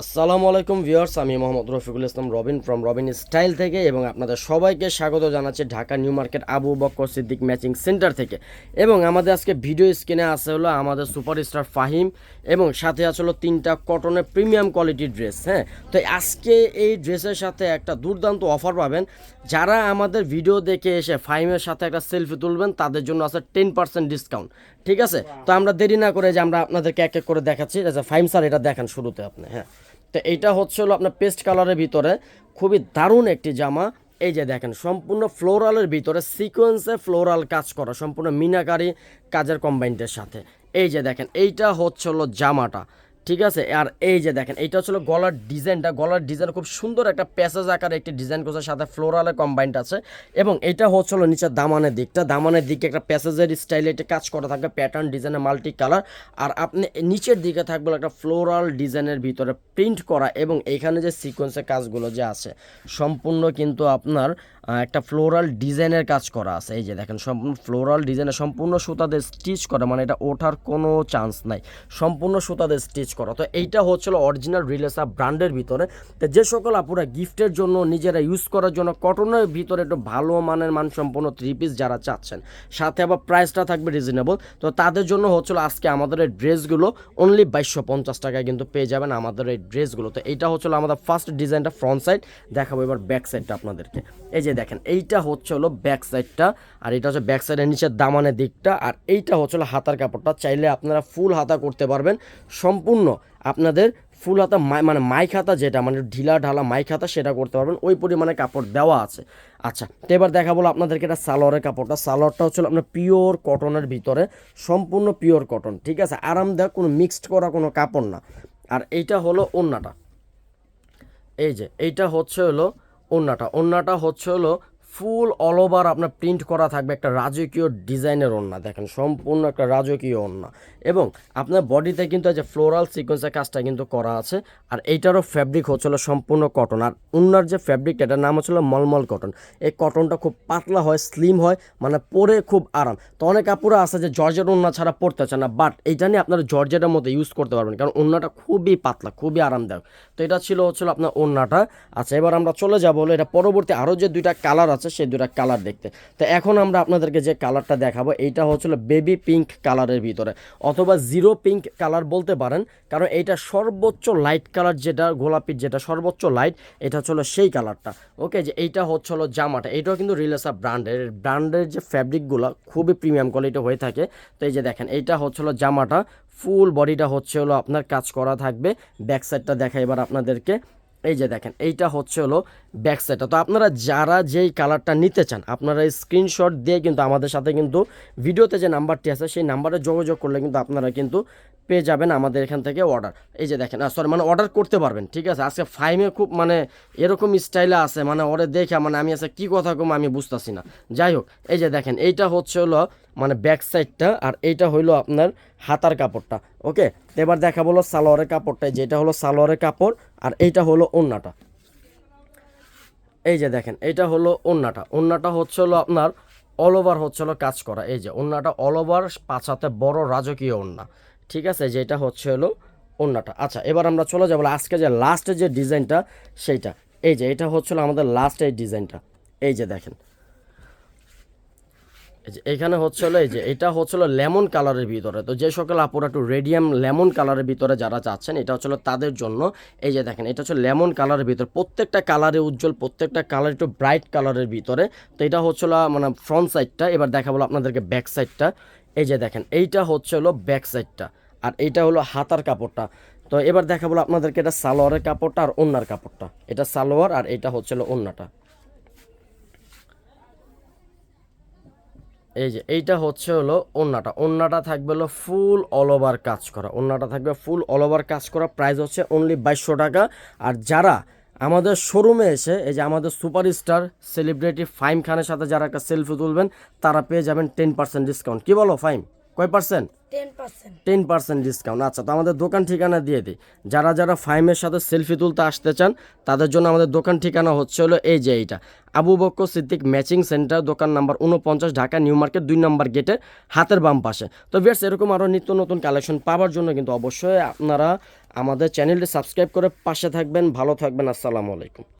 আসসালামু আলাইকুম ভিউয়ার্স, আমি মোহাম্মদ রফিকুল ইসলাম রবিন ফ্রম রবিন স্টাইল থেকে এবং আপনাদের সবাইকে স্বাগত জানাচ্ছি Dhaka new market Abu Bakkar Siddique matching centre থেকে। এবং আমাদের আজকে ভিডিও স্ক্রিনে আসে হলো আমাদের সুপারস্টার ফাহিম এবং সাথে আছে হলো তিনটা কটনের প্রিমিয়াম কোয়ালিটির ড্রেস হ্যাঁ? তো আজকে এই ড্রেসের সাথে একটা দুর্দান্ত অফার পাবেন। যারা আমাদের ভিডিও দেখে এসে ফাহিমের সাথে একটা সেলফি তুলবেন, তাদের জন্য আছে টেন পার্সেন্ট ডিসকাউন্ট ঠিক আছে? তো আমরা দেরি না করে যে আমরা আপনাদেরকে এক এক করে দেখাচ্ছি। ফাহিম স্যার, এটা দেখান শুরুতে আপনি হ্যাঁ? তো এইটা হচ্ছে হলো আপনার পেস্ট কালারের ভিতরে। খুবই দারুণ একটি জামা। এই যে দেখেন, সম্পূর্ণ ফ্লোরালের ভিতরে সিকোয়েন্সে ফ্লোরাল কাজ করা, সম্পূর্ণ মিনাকারি কাজের কম্বাইন্ডের সাথে। এই যে দেখেন, এইটা হচ্ছে হলো জামাটা। ঠিক আছে? আর এই যে দেখেন, এইটা হচ্ছে হলো গলার ডিজাইনটা। গলার ডিজাইন খুব সুন্দর একটা প্যাসেজ আকারে একটি ডিজাইন করছে, সাথে ফ্লোরালের কম্বাইন্ড আছে। এবং এটা হচ্ছে হলো নিচের দামানের দিকটা। দামানের দিকে একটা প্যাসেজের স্টাইলে একটা কাজ করা থাকবে প্যাটার্ন ডিজাইনের মাল্টি কালার আর আপনি নিচের দিকে থাকবে একটা ফ্লোরাল ডিজাইনের ভিতরে প্রিন্ট করা এবং এইখানে যে সিকোয়েন্সের কাজগুলো যে আছে, সম্পূর্ণ কিন্তু আপনার একটা ফ্লোরাল ডিজাইনের কাজ করা আছে। এই যে দেখেন, সম্পূর্ণ ফ্লোরাল ডিজাইনের সম্পূর্ণ সুতাদের স্টিচ করা মানে এটা ওঠার কোনো চান্স নাই। সম্পূর্ণ সুতাদের স্টিচ করা। তো এইটা হচ্ছিল অরিজিনাল রিলেসা ব্র্যান্ডের ভিতরে। তো যে সকল আপুরা গিফটের জন্য নিজেরা ইউজ করার জন্য কটনের ভিতরে একটু ভালো মানের মানসম্পন্ন থ্রি পিস যারা চাচ্ছেন, সাথে আবার প্রাইসটা থাকবে রিজনেবল তো তাদের জন্য হচ্ছিল আজকে আমাদের এই ড্রেসগুলো অনলি বাইশশো পঞ্চাশ টাকায় কিন্তু পেয়ে যাবেন আমাদের এই ড্রেসগুলো তো এইটা হচ্ছিল আমাদের ফার্স্ট ডিজাইনটা ফ্রন্ট সাইড দেখাবো এবার ব্যাক সাইডটা আপনাদেরকে। এই যে দেখেন, এইটা হচ্ছে হলো ব্যাক সাইডটা আর এটা হচ্ছে ব্যাক সাইডের নিচের দামানের দিকটা, আর এইটা হচ্ছে হলো হাতার কাপড়টা। চাইলে আপনারা ফুল হাতা করতে পারবেন। সম্পূর্ণ আপনাদের ফুল হাতা মাই- মানে মাইক হাতা যেটা মানে ঢিলা ঢালা মাইক হাতা সেটা করতে পারবেন। ওই পরিমাণে কাপড় দেওয়া আছে। আচ্ছা তো এবার দেখা বলো আপনাদেরকে এটা সালোয়ারের কাপড়টা। সালোয়ারটা হচ্ছে আপনার পিওর কটনের ভিতরে, সম্পূর্ণ পিওর কটন, ঠিক আছে? আরামদায়ক কোনো মিক্সড করা কোনো কাপড় না। আর এইটা হলো ওন্নাটা। এই যে, এইটা হচ্ছে হলো ওন্নাটা। ওন্নাটা হচ্ছে হলো ফুল অল ওভার আপনার প্রিন্ট করা থাকবে একটা রাজকীয় ডিজাইনের ওন্না দেখেন, সম্পূর্ণ একটা রাজকীয় ওন্না এবং আপনার বডিতে কিন্তু যে ফ্লোরাল সিকোয়েন্সের কাজটা কিন্তু করা আছে, আর এইটারও ফ্যাব্রিক হচ্ছিল সম্পূর্ণ কটন আর ওন্নার যে ফ্যাব্রিকটা এটার নাম হচ্ছিল মলমল কটন এই কটনটা খুব পাতলা হয় স্লিম হয় মানে পরে খুব আরাম। তো অনেক আপুরা আছে যে জর্জেট ওন্না ছাড়া পড়তে চায় না বাট এইটা নিয়ে আপনারা জর্জেটের মধ্যে ইউজ করতে পারবেন, কারণ ওন্নাটা খুবই পাতলা, খুবই আরামদায়ক। তো এটা ছিল হচ্ছিল আপনার ওন্নাটা আচ্ছা এবার আমরা চলে যাব এটা পরবর্তী আরও যে দুইটা কালার আছে সেই দুইটা কালার দেখতে। তো এখন আমরা আপনাদেরকে যে কালারটা দেখাবো, এইটা হচ্ছিল বেবি পিঙ্ক কালারের ভিতরে। অথবা জিরো পিঙ্ক কালার বলতে পারেন, কারণ এইটা সর্বোচ্চ লাইট কালার যেটা গোলাপির যেটা সর্বোচ্চ লাইট এটা হচ্ছিল সেই কালারটা ওকে যে এইটা হচ্ছিল জামাটা এইটাও কিন্তু রিলেসা ব্র্যান্ডের ব্র্যান্ডের যে ফ্যাব্রিকগুলো খুবই প্রিমিয়াম কোয়ালিটি হয়ে থাকে। তো এই যে দেখেন, এইটা হচ্ছিল জামাটা ফুল বডিটা হচ্ছে হলো আপনার কাজ করা থাকবে। ব্যাক সাইডটা দেখা এবার আপনাদেরকে। এই যে দেখেন, এইটা হচ্ছে হলো ব্যাক সাইডটা তো আপনারা যারা যেই কালারটা নিতে চান, আপনারা স্ক্রিনশট দিয়ে কিন্তু আমাদের সাথে কিন্তু ভিডিওতে যে নাম্বারটি আছে, সেই নাম্বারে যোগাযোগ করলে কিন্তু আপনারা কিন্তু পেয়ে যাবেন আমাদের এখান থেকে অর্ডার এই যে দেখেন সরি মানে অর্ডার করতে পারবেন, ঠিক আছে? আজকে ফাইমে খুব মানে এরকম স্টাইলে আছে মানে ওরে দেখে মানে আমি আছে কী কথা কম আমি বুঝতেছি না। যাই হোক, এই যে দেখেন, এইটা হচ্ছে হলো মানে ব্যাক সাইডটা আর এইটা হইল আপনার হাতার কাপড়টা, ওকে? এবার দেখা বলো সালোয়ারের কাপড়টা যেটা হলো সালোয়ারের কাপড় আর এইটা হলো ওন্নাটা। এই যে দেখেন, এইটা হলো ওন্নাটা। ওন্নাটা হচ্ছে হলো আপনার অল ওভার হচ্ছে হলো কাজ করা। এই যে ওন্নাটা অল ওভার পাছাতে বড় রাজকীয় ওন্না। ঠিক আছে? যেটা হচ্ছে হলো ওন্নাটা। আচ্ছা এবার আমরা চলে যাব আজকে যে লাস্টের যে ডিজাইনটা সেইটা। এই যে এটা হচ্ছিল আমাদের লাস্ট এই ডিজাইনটা এই যে দেখেন এখানে হচ্ছিল এই যে এটা হচ্ছিল লেমন কালারের ভিতরে। তো যে সকল আপুরা একটু রেডিয়াম লেমন কালারের ভিতরে যারা চাচ্ছেন এটা হচ্ছিল তাদের জন্য। এই যে দেখেন, এটা হচ্ছে লেমন কালারের ভিতরে। প্রত্যেকটা কালারে উজ্জ্বল, প্রত্যেকটা কালার একটু ব্রাইট কালারের ভিতরে। তো এটা হচ্ছিল মানে ফ্রন্ট সাইডটা এবার দেখা বলো আপনাদেরকে ব্যাক সাইডটা এই যে দেখেন, এইটা হচ্ছে হলো ব্যাক সাইডটা আর এইটা হলো হাতার কাপড়টা। তো এবার দেখা বলো আপনাদেরকে এটা সালোয়ারের কাপড়টা আর ওন্নার কাপড়টা। এটা সালোয়ার আর এটা হচ্ছিল ওন্নাটা। এই যে, এইটা হচ্ছে হলো ওন্নাটা ওন্নাটা থাকবে হলো ফুল অল ওভার কাজ করা। ওন্নাটা থাকবে ফুল অল ওভার কাজ করা। প্রাইস হচ্ছে অনলি বাইশশো টাকা। আর যারা আমাদের শোরুমে এসে, এই যে আমাদের সুপারস্টার সেলিব্রিটি ফাইম খানের সাথে যারা একটা সেলফি তুলবেন, তারা পেয়ে যাবেন টেন পার্সেন্ট ডিসকাউন্ট কী বলো ফাইম? কয় percent ten percent ten percent discount আচ্ছা তো আমাদের দোকান ঠিকানা দিয়ে দিই। যারা যারা ফাইমের সাথে সেলফি তুলতে আসতে চান তাদের জন্য আমাদের দোকান ঠিকানা হচ্ছে হলো এই যে এইটা। আবু বক্কর সিদ্দিক ম্যাচিং সেন্টার দোকান নাম্বার উনপঞ্চাশ ঢাকা নিউ মার্কেট দুই নম্বর গেটের হাতের বাম পাশে। তো বিয়ার্স এরকম আরও নিত্য নতুন কালেকশন পাওয়ার জন্য কিন্তু অবশ্যই আপনারা আমাদের চ্যানেলটি সাবস্ক্রাইব করে পাশে থাকবেন। ভালো থাকবেন। আসসালামু আলাইকুম।